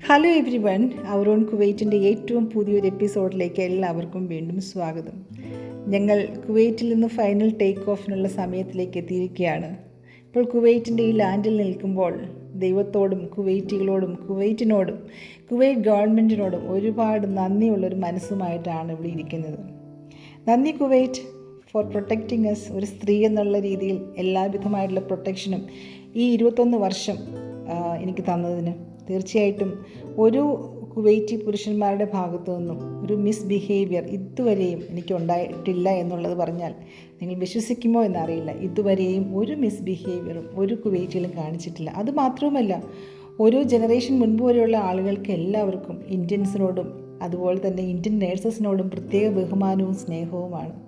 Hello everyone അവരോൺ കുവൈറ്റിന്റെ ഏറ്റവും പുതിയൊരു എപ്പിസോഡിലേക്ക് എല്ലാവർക്കും വീണ്ടും സ്വാഗതം. ഞങ്ങൾ കുവൈറ്റിൽ നിന്ന് ഫൈനൽ ടേക്ക് ഓഫിനുള്ള സമയത്തിലേക്ക് എത്തിയിരിക്കുകയാണ്. ഇപ്പോൾ കുവൈറ്റിന്റെ ഈ ലാൻഡിൽ നിൽക്കുമ്പോൾ ദൈവത്തോടും കുവൈറ്റികളോടും കുവൈറ്റിനോടും കുവൈറ്റ് ഗവൺമെന്റിനോടും ഒരുപാട് നന്ദിയുള്ളൊരു മനസ്സുമായിട്ടാണ് ഇവിടെ ഇരിക്കുന്നത്. നന്ദി കുവൈറ്റ് ഫോർ പ്രൊട്ടക്റ്റിംഗ് എസ് ഒരു സ്ത്രീ എന്നുള്ള രീതിയിൽ എല്ലാവിധമായിട്ടുള്ള പ്രൊട്ടക്ഷനും ഈ ഇരുപത്തൊന്ന് വർഷം എനിക്ക് തന്നതിന്. തീർച്ചയായിട്ടും ഒരു കുവൈറ്റി പുരുഷന്മാരുടെ ഭാഗത്തു നിന്നും ഒരു മിസ് ബിഹേവിയർ ഇതുവരെയും എനിക്ക് ഉണ്ടായിട്ടില്ല എന്നുള്ളത് പറഞ്ഞാൽ നിങ്ങൾ വിശ്വസിക്കുമോ എന്നറിയില്ല. ഇതുവരെയും ഒരു മിസ് ബിഹേവിയറും ഒരു കുവൈറ്റിലും കാണിച്ചിട്ടില്ല. അത് മാത്രവുമല്ല ഒരു ജനറേഷൻ മുൻപ് വരെയുള്ള ആളുകൾക്ക് എല്ലാവർക്കും ഇന്ത്യൻസിനോടും അതുപോലെ തന്നെ ഇന്ത്യൻ നേഴ്സസിനോടും പ്രത്യേക ബഹുമാനവും സ്നേഹവുമാണ്.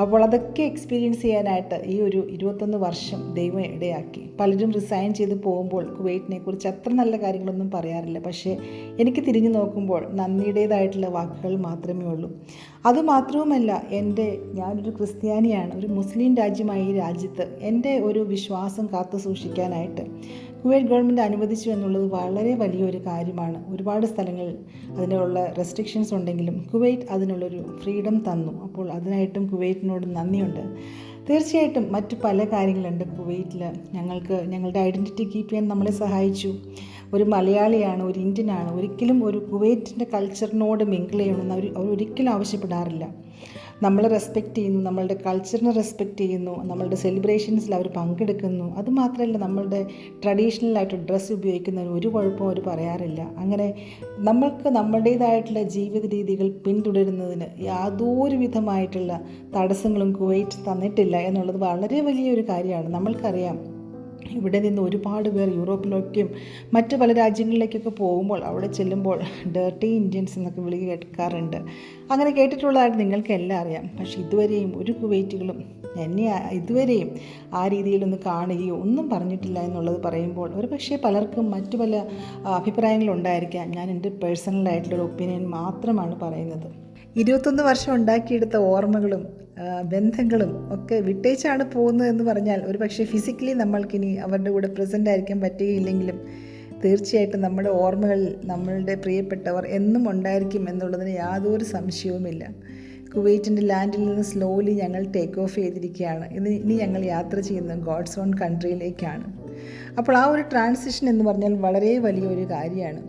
അപ്പോൾ അതൊക്കെ എക്സ്പീരിയൻസ് ചെയ്യാനായിട്ട് ഈ ഒരു ഇരുപത്തൊന്ന് വർഷം ദൈവം ഇടയാക്കി. പലരും റിസൈൻ ചെയ്ത് പോകുമ്പോൾ കുവൈറ്റിനെ കുറിച്ച് അത്ര നല്ല കാര്യങ്ങളൊന്നും പറയാറില്ല. പക്ഷേ എനിക്ക് തിരിഞ്ഞു നോക്കുമ്പോൾ നന്ദിയുടേതായിട്ടുള്ള വാക്കുകൾ മാത്രമേ ഉള്ളൂ. അതുമാത്രവുമല്ല എന്റെ ഞാനൊരു ക്രിസ്ത്യാനിയാണ്. ഒരു മുസ്ലിം രാജ്യമായ ഈ രാജ്യത്ത് എന്റെ ഒരു വിശ്വാസം കാത്തു സൂക്ഷിക്കാനായിട്ട് കുവൈറ്റ് ഗവൺമെന്റ് അനുവദിച്ചു എന്നുള്ളത് വളരെ വലിയൊരു കാര്യമാണ്. ഒരുപാട് സ്ഥലങ്ങളിൽ അതിനുള്ള റെസ്ട്രിക്ഷൻസ് ഉണ്ടെങ്കിലും കുവൈറ്റ് അതിനുള്ളൊരു ഫ്രീഡം തന്നു. അപ്പോൾ അതിനായിട്ടും കുവൈറ്റിനോട് നന്ദിയുണ്ട്. തീർച്ചയായിട്ടും മറ്റു പല കാര്യങ്ങളുണ്ട് കുവൈറ്റിൽ ഞങ്ങൾക്ക് ഞങ്ങളുടെ ഐഡന്റിറ്റി കീപ്പ് ചെയ്യാൻ നമ്മളെ സഹായിച്ചു. ഒരു മലയാളിയാണ് ഒരു ഇന്ത്യനാണ്. ഒരിക്കലും ഒരു കുവൈറ്റിന്റെ കൾച്ചറിനോട് മിങ്കിൾ ചെയ്യണമെന്ന് അവർ അവരൊരിക്കലും ആവശ്യപ്പെടാറില്ല. നമ്മളെ റെസ്പെക്റ്റ് ചെയ്യുന്നു നമ്മളുടെ കൾച്ചറിനെ റെസ്പെക്റ്റ് ചെയ്യുന്നു നമ്മളുടെ സെലിബ്രേഷൻസിൽ അവർ പങ്കെടുക്കുന്നു. അതുമാത്രമല്ല നമ്മളുടെ ട്രഡീഷണലായിട്ട് ഡ്രസ്സ് ഉപയോഗിക്കുന്നതിന് ഒരു കുഴപ്പവും അവർ പറയാറില്ല. അങ്ങനെ നമ്മൾക്ക് നമ്മളുടേതായിട്ടുള്ള ജീവിത രീതികൾ പിന്തുടരുന്നതിന് യാതൊരു വിധമായിട്ടുള്ള തടസ്സങ്ങളും കുവൈറ്റ് തന്നിട്ടില്ല എന്നുള്ളത് വളരെ വലിയൊരു കാര്യമാണ്. നമ്മൾക്കറിയാം. ഇവിടെ നിന്ന് ഒരുപാട് പേർ യൂറോപ്പിലേക്കും മറ്റ് പല രാജ്യങ്ങളിലേക്കൊക്കെ പോകുമ്പോൾ അവിടെ ചെല്ലുമ്പോൾ ഡേർട്ടി ഇന്ത്യൻസ് എന്നൊക്കെ വിളി കേൾക്കാറുണ്ട്. അങ്ങനെ കേട്ടിട്ടുള്ളതായിട്ട് നിങ്ങൾക്ക് എല്ലാം അറിയാം. പക്ഷേ ഇതുവരെയും ഒരു കുവൈറ്റുകളും എന്നെ ഇതുവരെയും ആ രീതിയിലൊന്ന് കാണുകയോ ഒന്നും പറഞ്ഞിട്ടില്ല എന്നുള്ളത് പറയുമ്പോൾ ഒരു പക്ഷേ പലർക്കും മറ്റു പല അഭിപ്രായങ്ങളുണ്ടായിരിക്കാം. ഞാൻ എന്റെ പേഴ്സണലായിട്ടുള്ളൊരു ഒപ്പീനിയൻ മാത്രമാണ് പറയുന്നത്. ഇരുപത്തൊന്ന് വർഷം ഉണ്ടാക്കിയെടുത്ത ഓർമ്മകളും ബന്ധങ്ങളും ഒക്കെ വിട്ടേച്ചാണ് പോകുന്നത് എന്ന് പറഞ്ഞാൽ ഒരു പക്ഷേ ഫിസിക്കലി നമ്മൾക്കിനി അവരുടെ കൂടെ പ്രസന്റ് ആയിരിക്കാൻ പറ്റുകയില്ലെങ്കിലും തീർച്ചയായിട്ടും നമ്മുടെ ഓർമ്മകളിൽ നമ്മളുടെ പ്രിയപ്പെട്ടവർ എന്നും ഉണ്ടായിരിക്കും എന്നുള്ളതിന് യാതൊരു സംശയവുമില്ല. കുവൈറ്റിന്റെ ലാൻഡിൽ നിന്ന് സ്ലോലി ഞങ്ങൾ ടേക്ക് ഓഫ് ചെയ്തിരിക്കുകയാണ്. ഇന്ന് ഇനി ഞങ്ങൾ യാത്ര ചെയ്യുന്നത് ഗോഡ്സ് ഓൺ കൺട്രിയിലേക്കാണ് അപ്പോൾ ആ ഒരു ട്രാൻസിഷൻ എന്ന് പറഞ്ഞാൽ വളരെ വലിയൊരു കാര്യമാണ്.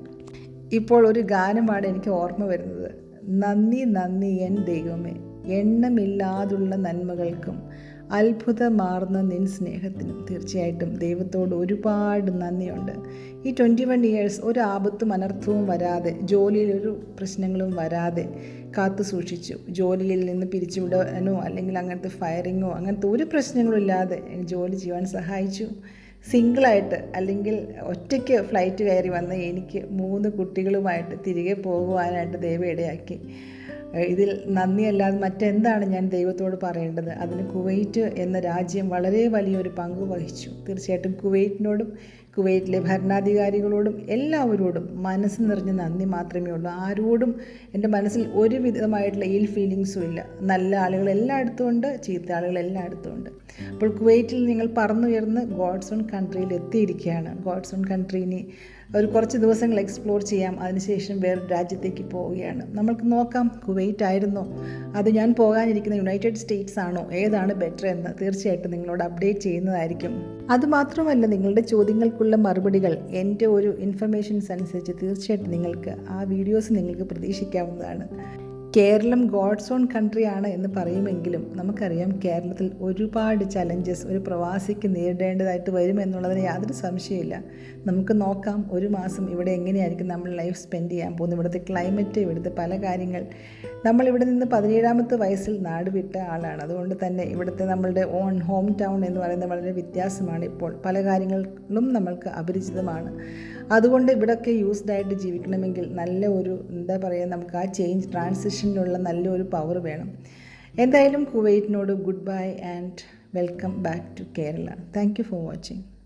ഇപ്പോൾ ഒരു ഗാനമാണ് എനിക്ക് ഓർമ്മ വരുന്നത്. നന്ദി നന്ദി എൻ ദൈവമേ. എണ്ണമില്ലാതുള്ള നന്മകൾക്കും അത്ഭുതമാർന്ന നിൻ സ്നേഹത്തിനും തീർച്ചയായിട്ടും ദൈവത്തോട് ഒരുപാട് നന്ദിയുണ്ട്. ഈ ട്വന്റി വൺ ഇയേഴ്സ് ഒരു ആപത്തും അനർത്ഥവും വരാതെ ജോലിയിൽ ഒരു പ്രശ്നങ്ങളും വരാതെ കാത്തു സൂക്ഷിച്ചു. ജോലിയിൽ നിന്ന് പിരിച്ചുവിടാനോ അല്ലെങ്കിൽ അങ്ങനത്തെ ഫയറിങ്ങോ അങ്ങനത്തെ ഒരു പ്രശ്നങ്ങളും ഇല്ലാതെ ജോലി ചെയ്യാൻ സഹായിച്ചു. സിംഗിളായിട്ട് അല്ലെങ്കിൽ ഒറ്റയ്ക്ക് ഫ്ലൈറ്റ് കയറി വന്ന എനിക്ക് മൂന്ന് കുട്ടികളുമായിട്ട് തിരികെ പോകുവാനായിട്ട് ദൈവം ഇടയാക്കി. ഇതിൽ നന്ദിയല്ലാതെ മറ്റെന്താണ് ഞാൻ ദൈവത്തോട് പറയേണ്ടത്? അതിന് കുവൈറ്റ് എന്ന രാജ്യം വളരെ വലിയൊരു പങ്ക് വഹിച്ചു. തീർച്ചയായിട്ടും കുവൈറ്റിനോടും കുവൈറ്റിലെ ഭരണാധികാരികളോടും എല്ലാവരോടും മനസ്സ് നിറഞ്ഞ നന്ദി മാത്രമേ ഉള്ളൂ. ആരോടും എന്റെ മനസ്സിൽ ഒരു വിധമായിട്ടുള്ള ഫീലിങ്സും ഇല്ല. നല്ല ആളുകൾ എല്ലായിടത്തും ഉണ്ട് ചീത്ത ആളുകൾ എല്ലായിടത്തും ഉണ്ട്. അപ്പോൾ കുവൈറ്റിൽ നിങ്ങൾ പറന്നുയർന്ന് ഗോഡ്സ് ഓൺ കൺട്രിയിൽ എത്തിയിരിക്കുകയാണ്. ഗോഡ്സ് ഓൺ ഒരു കുറച്ച് ദിവസങ്ങൾ എക്സ്പ്ലോർ ചെയ്യാം. അതിനുശേഷം വേറെ രാജ്യത്തേക്ക് പോവുകയാണ്. നമ്മൾക്ക് നോക്കാം കുവൈറ്റ് ആയിരുന്നോ. അത് ഞാൻ പോകാനിരിക്കുന്ന യുണൈറ്റഡ് സ്റ്റേറ്റ്സ് ആണോ? ഏതാണ് ബെറ്റർ എന്ന് തീർച്ചയായിട്ടും നിങ്ങളോട് അപ്ഡേറ്റ് ചെയ്യുന്നതായിരിക്കും. അതുമാത്രമല്ല നിങ്ങളുടെ ചോദ്യങ്ങൾക്കുള്ള മറുപടികൾ എന്റെ ഒരു ഇൻഫർമേഷൻസ് അനുസരിച്ച് തീർച്ചയായിട്ടും നിങ്ങൾക്ക് ആ വീഡിയോസ് നിങ്ങൾക്ക് പ്രതീക്ഷിക്കാവുന്നതാണ്. കേരളം ഗോഡ്സ് ഓൺ ആണ് എന്ന് പറയുമെങ്കിലും നമുക്കറിയാം കേരളത്തിൽ ഒരുപാട് ചലഞ്ചസ് ഒരു പ്രവാസിക്ക് നേരിടേണ്ടതായിട്ട് വരുമെന്നുള്ളതിന് യാതൊരു സംശയമില്ല നമുക്ക് നോക്കാം ഒരു മാസം ഇവിടെ എങ്ങനെയായിരിക്കും നമ്മൾ ലൈഫ് സ്പെൻഡ് ചെയ്യാൻ പോകുന്നത്. ഇവിടുത്തെ ക്ലൈമറ്റ് ഇവിടുത്തെ പല കാര്യങ്ങൾ. നമ്മൾ ഇവിടെ നിന്ന് പതിനേഴാമത്തെ വയസ്സിൽ നാട് വിട്ട ആളാണ്. അതുകൊണ്ട് തന്നെ ഇവിടുത്തെ നമ്മളുടെ ഓൺ ഹോം ടൗൺ എന്ന് പറയുന്നത് വളരെ വ്യത്യാസമാണ് ഇപ്പോൾ. പല കാര്യങ്ങളിലും നമ്മൾക്ക് അപരിചിതമാണ്. അതുകൊണ്ട് ഇവിടെയൊക്കെ യൂസ്ഡ് ആയിട്ട് ജീവിക്കണമെങ്കിൽ നല്ല ഒരു എന്താ പറയുക നമുക്ക് ആ ചേഞ്ച് ട്രാൻസിഷനിലുള്ള നല്ലൊരു പവർ വേണം. എന്തായാലും കുവൈറ്റിനോട് good bye and welcome back to Kerala thank you for watching